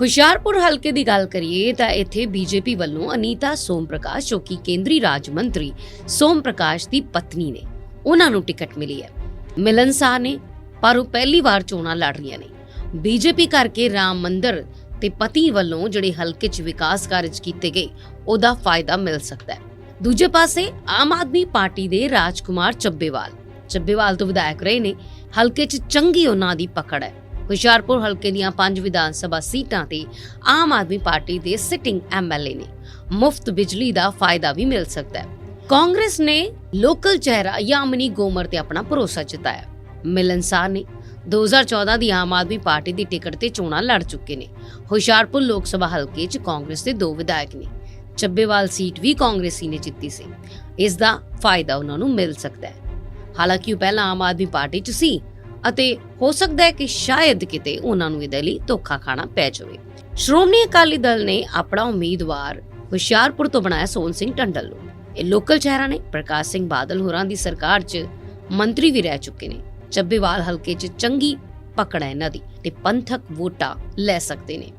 ਹੁਸ਼ਿਆਰਪੁਰ ਹਲਕੇ ਦੀ ਗੱਲ ਕਰੀਏ ਤਾਂ ਇੱਥੇ ਬੀਜੇਪੀ ਵੱਲੋਂ ਅਨੀਤਾ ਸੋਮ ਪ੍ਰਕਾਸ਼ ਜੋ ਕਿ ਕੇਂਦਰੀ ਰਾਜ ਮੰਤਰੀ ਸੋਮ ਪ੍ਰਕਾਸ਼ ਦੀ ਪਤਨੀ ਨੇ, ਉਹਨਾਂ ਨੂੰ ਟਿਕਟ ਮਿਲੀ ਹੈ। ਮਿਲਨਸਾਰ ਨੇ, ਪਰ ਉਹ ਪਹਿਲੀ ਵਾਰ ਚੋਣਾਂ ਲੜ ਰਹੀਆਂ ਨੇ। ਬੀਜੇਪੀ ਕਰਕੇ ਰਾਮ ਮੰਦਿਰ ਤੇ ਪਤੀ ਵੱਲੋਂ ਜਿਹੜੇ ਹਲਕੇ 'ਚ ਵਿਕਾਸ ਕਾਰਜ ਕੀਤੇ ਗਏ, ਉਹਦਾ ਫਾਇਦਾ ਮਿਲ ਸਕਦਾ ਹੈ। ਦੂਜੇ ਪਾਸੇ, ਆਮ ਆਦਮੀ ਪਾਰਟੀ ਦੇ ਰਾਜਕੁਮਾਰ ਚੱਬੇਵਾਲ ਚੱਬੇਵਾਲ ਤੋਂ ਵਿਧਾਇਕ ਰਹੇ ਨੇ, ਹਲਕੇ 'ਚ ਚੰਗੀ ਉਹਨਾਂ ਦੀ ਪਕੜ ਹੈ। ਹੁਸ਼ਿਆਰਪੁਰ ਹਲਕੇ ਦੀਆਂ ਪੰਜ ਵਿਧਾਨ ਸਭਾ ਸੀਟਾਂ ਤੇ ਆਮ ਆਦਮੀ ਪਾਰਟੀ ਦੇ ਸਿਟਿੰਗ ਐਮਐਲਏ ਨੇ ਮੁਫਤ ਬਿਜਲੀ ਦਾ ਫਾਇਦਾ ਵੀ ਮਿਲ ਸਕਦਾ ਹੈ। ਕਾਂਗਰਸ ਨੇ ਲੋਕਲ ਚਿਹਰਾ ਯਾਮਨੀ ਗੋਮਰ ਤੇ ਆਪਣਾ ਭਰੋਸਾ ਜਤਾਇਆ। ਮਿਲਨਸਾਰ ਨੇ 2014 ਦੀ ਆਮ ਆਦਮੀ ਪਾਰਟੀ ਦੀ ਟਿਕਟ ਤੇ ਚੋਣਾਂ ਲੜ ਚੁੱਕੇ ਨੇ। ਹੁਸ਼ਿਆਰਪੁਰ ਲੋਕ ਸਭਾ ਹਲਕੇ 'ਚ ਕਾਂਗਰਸ ਦੇ ਦੋ ਵਿਧਾਇਕ ਨੇ। ਚੱਬੇਵਾਲ ਸੀਟ ਵੀ ਕਾਂਗਰਸੀ ਨੇ ਜਿੱਤੀ ਸੀ। ਇਸ ਦਾ ਫਾਇਦਾ ਉਹਨਾਂ ਨੂੰ ਮਿਲ ਸਕਦਾ ਹੈ। ਹਾਲਾਂਕਿ ਉਹ ਪਹਿਲਾਂ ਆਮ ਆਦਮੀ ਪਾਰਟੀ 'ਚ ਸੀ ਅਤੇ ਹੋ ਸਕਦਾ ਹੈ ਕਿ ਸ਼ਾਇਦ ਕਿਤੇ ਉਹਨਾਂ ਨੂੰ ਇਹਦੇ ਲਈ ਧੋਖਾ ਖਾਣਾ ਪੈ ਜਾਵੇ। ਸ਼੍ਰੋਮਣੀ ਅਕਾਲੀ ਦਲ ਨੇ ਆਪਣਾ ਉਮੀਦਵਾਰ ਹੁਸ਼ਿਆਰਪੁਰ ਤੋਂ ਬਣਾਇਆ ਸੋਨ ਸਿੰਘ ਟੰਡਲ ਨੂੰ। ਇਹ ਲੋਕਲ ਚਿਹਰਾ ਨੇ। ਪ੍ਰਕਾਸ਼ ਸਿੰਘ ਬਾਦਲ ਹੋਰਾਂ ਦੀ ਸਰਕਾਰ 'ਚ ਮੰਤਰੀ ਵੀ ਰਹਿ ਚੁੱਕੇ ਨੇ। ਚੱਬੇਵਾਲ ਹਲਕੇ 'ਚ ਚੰਗੀ ਪਕੜ ਹੈ ਇਹਨਾਂ ਦੀ ਤੇ ਪੰਥਕ ਵੋਟਾਂ ਲੈ ਸਕਦੇ ਨੇ।